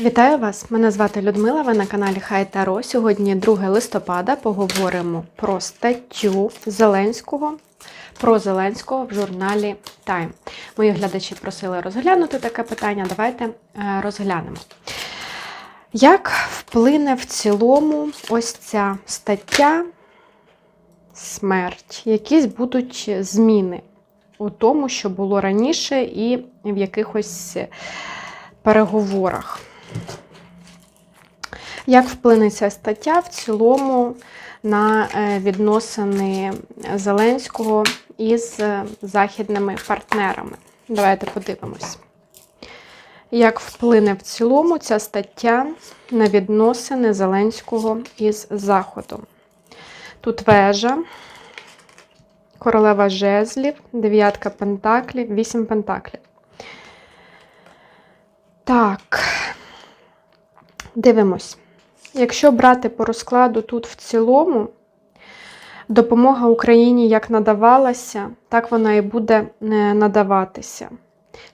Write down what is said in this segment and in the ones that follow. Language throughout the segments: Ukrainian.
Вітаю вас! Мене звати Людмила. Ви на каналі Хай Таро. Сьогодні 2 листопада. Поговоримо про статтю Зеленського. Про Зеленського в журналі Time. Мої глядачі просили розглянути таке питання. Давайте е, розглянемо. Як вплине в цілому ось ця стаття смерть? Якісь будуть зміни у тому, що було раніше, і в якихось переговорах? Як вплине ця стаття в цілому на е, відносини Зеленського із е, західними партнерами? Давайте подивимось. Як вплине в цілому ця стаття на відносини Зеленського із Заходом? Тут вежа, королева жезлів, дев'ятка пентаклів, вісім пентаклів. Так, дивимось. Якщо брати по розкладу тут в цілому, допомога Україні як надавалася, так вона і буде е, надаватися.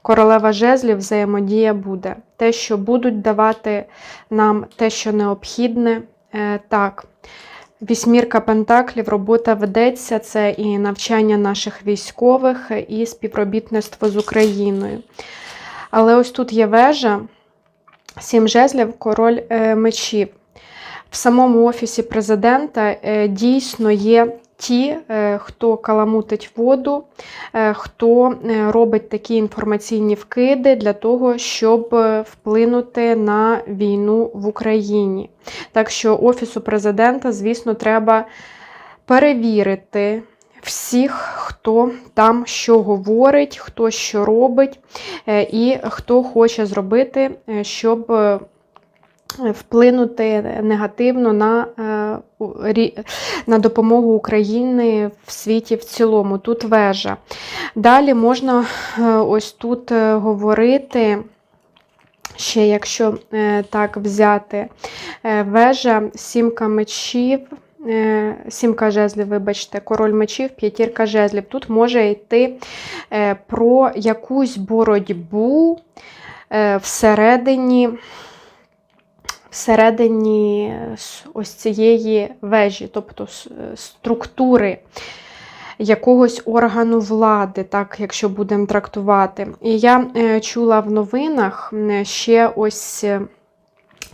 Королева жезлів взаємодія буде. Те, що будуть давати нам те, що необхідне, е, так. Вісьмірка Пентаклів, робота ведеться, це і навчання наших військових, і співробітництво з Україною. Але ось тут є вежа, сім жезлів, король е, мечів. В самому офісі президента е, дійсно є ті, е, хто каламутить воду, хто робить такі інформаційні вкиди для того, щоб вплинути на війну в Україні. Так що Офісу президента, звісно, треба перевірити. Всіх, хто там що говорить, хто що робить, е, і хто хоче зробити, е, щоб е, вплинути негативно на, на допомогу України в світі в цілому. Тут вежа. Далі можна ось тут говорити. Ще, якщо так взяти, вежа, сімка мечів, сімка жезлів, вибачте, король мечів, п'ятірка жезлів. Тут може йти е, про якусь боротьбу е, всередині, всередині ось цієї вежі, тобто е, структури якогось органу влади, так, якщо будемо трактувати. І я е, чула в новинах ще ось е,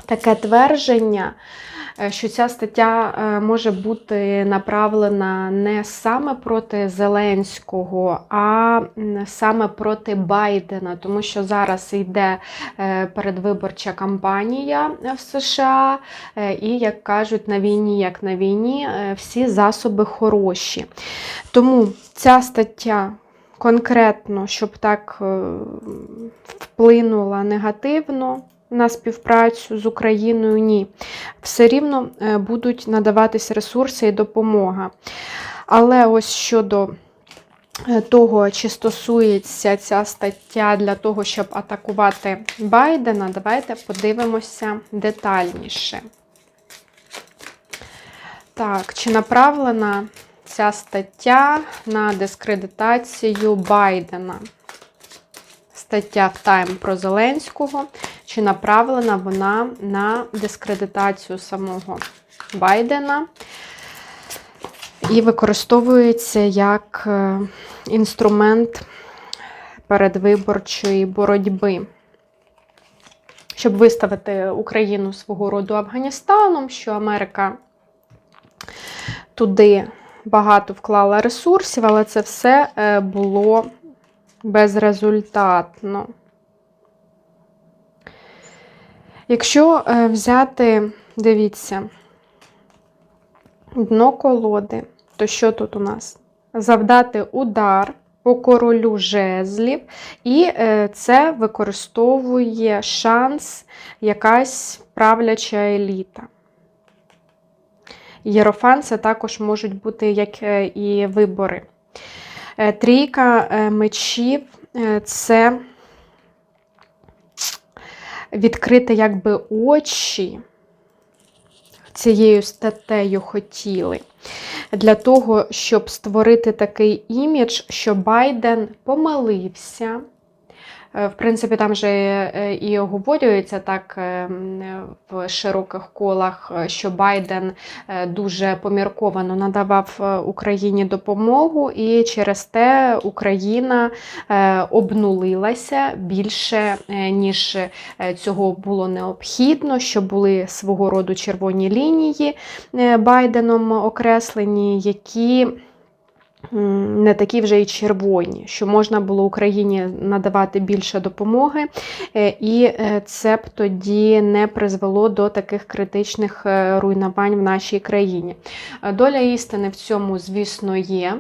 таке твердження, е, що ця стаття е, може бути направлена не саме проти Зеленського, а саме проти Байдена, тому що зараз йде е, передвиборча кампанія в США, е, і, як кажуть, на війні, як на війні, е, всі засоби хороші. Тому ця стаття конкретно, щоб так е, вплинула негативно на співпрацю з Україною, ні. Все рівно е, будуть надаватись ресурси і допомога. Але ось щодо е, того, чи стосується ця стаття для того, щоб атакувати Байдена, давайте подивимося детальніше. Так, чи направлена ця стаття на дискредитацію Байдена? Стаття в Тайм про Зеленського. Чи направлена вона на дискредитацію самого Байдена? І використовується як е, інструмент передвиборчої боротьби, щоб виставити Україну свого роду Афганістаном, що Америка туди багато вклала ресурсів, але це все е, було безрезультатно. Якщо е, взяти, дивіться, дно колоди, то що тут у нас? Завдати удар по королю жезлів, і е, це використовує шанс якась правляча еліта. Єрофан це також можуть бути як е, і вибори. Е, Трійка е, мечів е, це відкрити якби очі цією статтею хотіли. Для того, щоб створити такий імідж, що Байден помилився, В принципі, там же е, і оговорюється так е, в широких колах, е, що Байден е, дуже помірковано надавав е, Україні допомогу, і через те Україна е, обнулилася більше, е, ніж е, цього було необхідно, що були свого роду червоні лінії е, Байденом окреслені, які не такі вже й червоні, що можна було Україні надавати більше допомоги, е, і е, це б тоді не призвело до таких критичних е, руйнувань в нашій країні. Доля істини в цьому, звісно, є.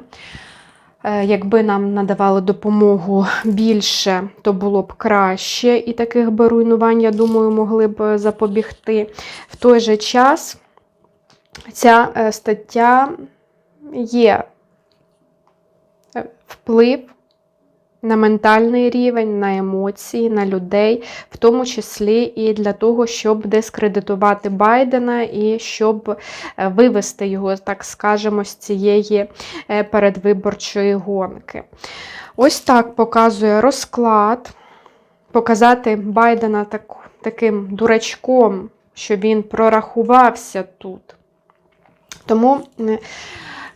Якби нам надавали допомогу більше, то було б краще, і таких би руйнувань, я думаю, могли б запобігти. В той же час ця стаття є вплив на ментальний рівень, на емоції, на людей, в тому числі і для того, щоб дискредитувати Байдена і щоб е, вивести його, так скажемо, з цієї е, передвиборчої гонки. Ось так показує розклад. Показати Байдена так, таким дурачком, що він прорахувався тут. Тому е,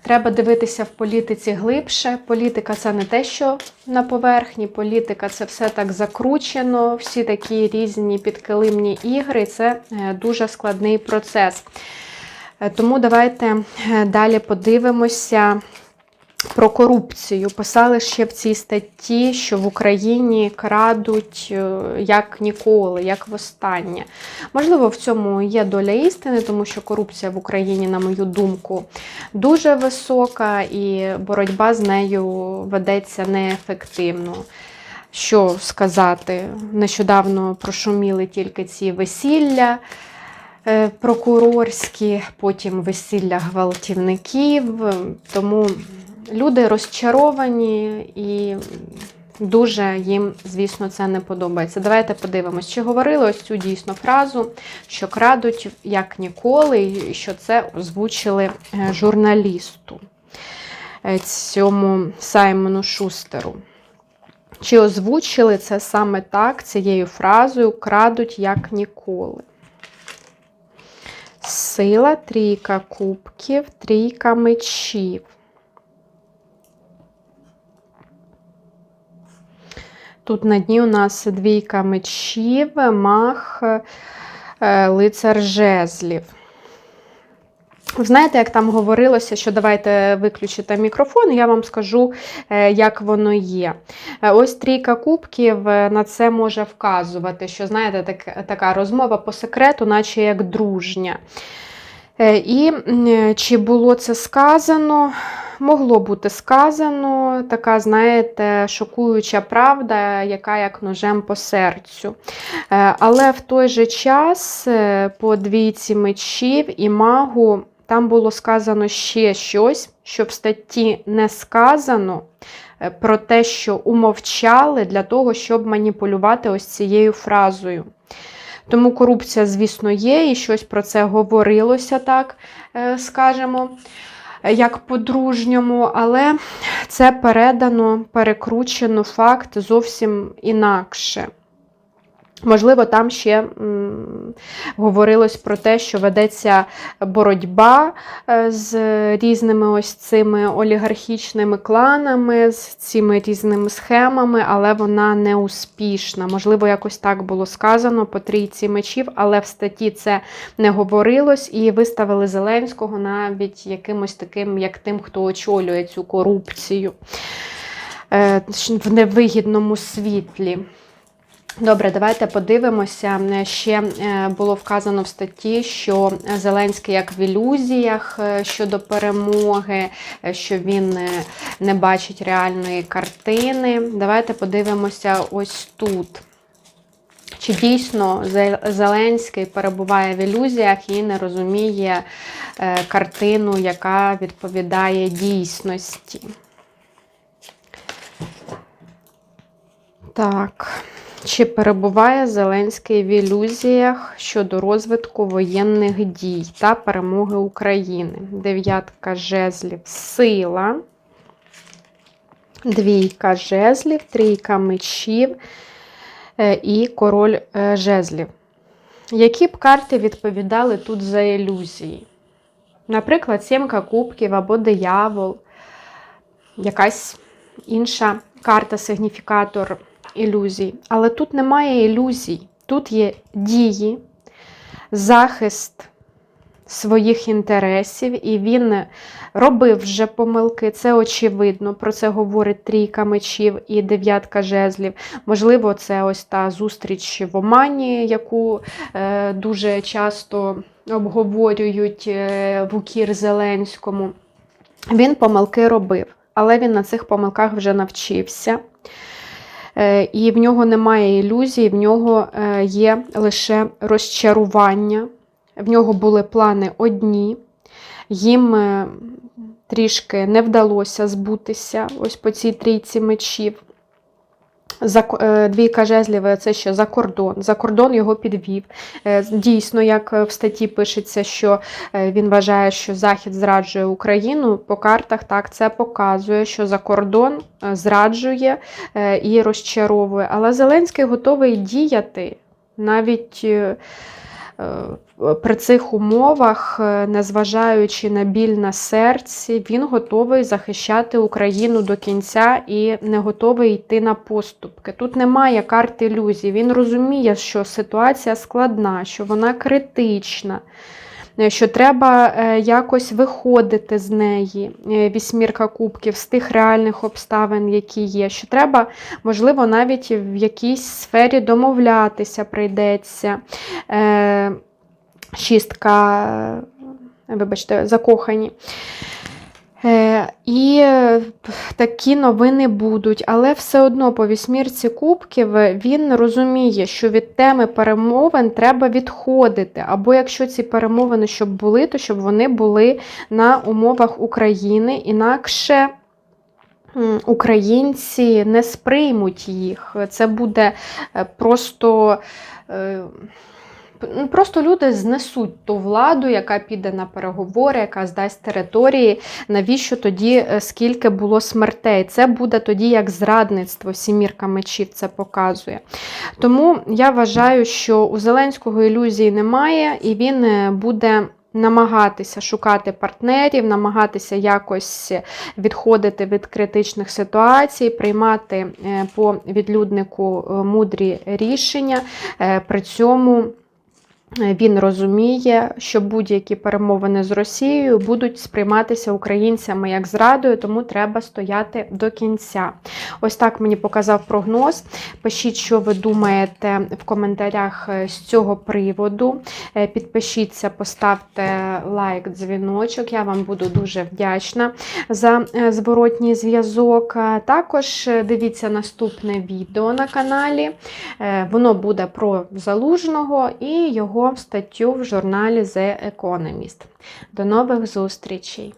треба дивитися в політиці глибше. Політика це не те, що на поверхні, політика це все так закручено, всі такі різні підкилимні ігри. Це е, дуже складний процес. Е, Тому давайте е, далі подивимося. Про корупцію писали ще в цій статті, що в Україні крадуть е, як ніколи, як востаннє. Можливо, в цьому є доля істини, тому що корупція в Україні, на мою думку, дуже висока, і боротьба з нею ведеться неефективно. Що сказати, нещодавно прошуміли тільки ці весілля е, прокурорські, потім весілля гвалтівників. Тому люди розчаровані і дуже їм, звісно, це не подобається. Давайте подивимось, чи говорили ось цю дійсно фразу, що крадуть як ніколи, і що це озвучили е, журналісту е, цьому Саймону Шустеру. Чи озвучили це саме так, цією фразою крадуть як ніколи? Сила, трійка кубків, трійка мечів. Тут на дні у нас двійка мечів, мах, е, лицар жезлів. Знаєте, як там говорилося, що давайте виключите мікрофон, я вам скажу, е, як воно є. Е, Ось трійка кубків на це може вказувати, що, знаєте, так, така розмова по секрету, наче як дружня. І чи було це сказано? Могло бути сказано, така, знаєте, шокуюча правда, яка як ножем по серцю. Е, Але в той же час е, по двійці мечів і магу там було сказано ще щось, що в статті не сказано е, про те, що умовчали для того, щоб маніпулювати ось цією фразою. Тому корупція, звісно, є, і щось про це говорилося, так скажемо, як по-дружньому, але це передано, перекручено факт зовсім інакше. Можливо, там ще м, говорилось про те, що ведеться боротьба е, з різними ось цими олігархічними кланами, з цими різними схемами, але вона не успішна. Можливо, якось так було сказано по трійці мечів, але в статті це не говорилось і виставили Зеленського навіть якимось таким, як тим, хто очолює цю корупцію е, в невигідному світлі. Добре, давайте подивимося. Ще е, було вказано в статті, що Зеленський як в ілюзіях е, щодо перемоги, е, що він е, не бачить реальної картини. Давайте подивимося ось тут. Чи дійсно Зеленський перебуває в ілюзіях і не розуміє е, картину, яка відповідає дійсності? Так. Чи перебуває Зеленський в ілюзіях щодо розвитку воєнних дій та перемоги України? Дев'ятка жезлів сила, двійка жезлів, трійка мечів, е, і король е, жезлів. Які б карти відповідали тут за ілюзії? Наприклад, сімка кубків або диявол, якась інша карта, сигніфікатор ілюзій. Але тут немає ілюзій, тут є дії, захист своїх інтересів, і він робив вже помилки, це очевидно. Про це говорить трійка мечів і дев'ятка жезлів. Можливо, це ось та зустріч в Омані, яку е, дуже часто обговорюють е, в укір Зеленському. Він помилки робив, але він на цих помилках вже навчився. Е, І в нього немає ілюзій, в нього е, є лише розчарування. В нього були плани одні, їм е, трішки не вдалося збутися ось по цій трійці мечів. Е, двійка жезлів е, це що за кордон. За кордон його підвів. Е, Дійсно, як в статті пишеться, що е, він вважає, що Захід зраджує Україну. По картах так це показує, що за кордон е, зраджує е, і розчаровує. Але Зеленський готовий діяти навіть. Е, При цих умовах, е, незважаючи на біль на серці, він готовий захищати Україну до кінця і не готовий йти на поступки. Тут немає карт ілюзій. Він розуміє, що ситуація складна, що вона критична. Е, Що треба е, якось виходити з неї, е, вісьмірка кубків, з тих реальних обставин, які є. Що треба, можливо, навіть в якійсь сфері домовлятися прийдеться. Шістка, вибачте, закохані. Е, І е, такі новини будуть, але все одно по вісьмірці кубків він розуміє, що від теми перемовин треба відходити. Або якщо ці перемовини щоб були, то щоб вони були на умовах України, інакше українці не сприймуть їх. Це буде е, просто. Ну, Просто люди знесуть ту владу, яка піде на переговори, яка здасть території. Навіщо тоді е, скільки було смертей? Це буде тоді як зрадництво, сімірка мечів це показує. Тому я вважаю, що у Зеленського ілюзій немає, і він е, буде. Намагатися шукати партнерів, намагатися якось відходити від критичних ситуацій, приймати е, по відлюднику мудрі рішення. При цьому він розуміє, що будь-які перемовини з Росією будуть сприйматися українцями як зрадою, тому треба стояти до кінця. Ось так мені показав прогноз. Пишіть, що ви думаєте в коментарях е, з цього приводу. Е, Підпишіться, поставте лайк, дзвіночок. Я вам буду дуже вдячна за е, зворотній зв'язок. Також дивіться наступне відео на каналі. Воно буде про залужного і його статтю в журналі The Economist. До нових зустрічей!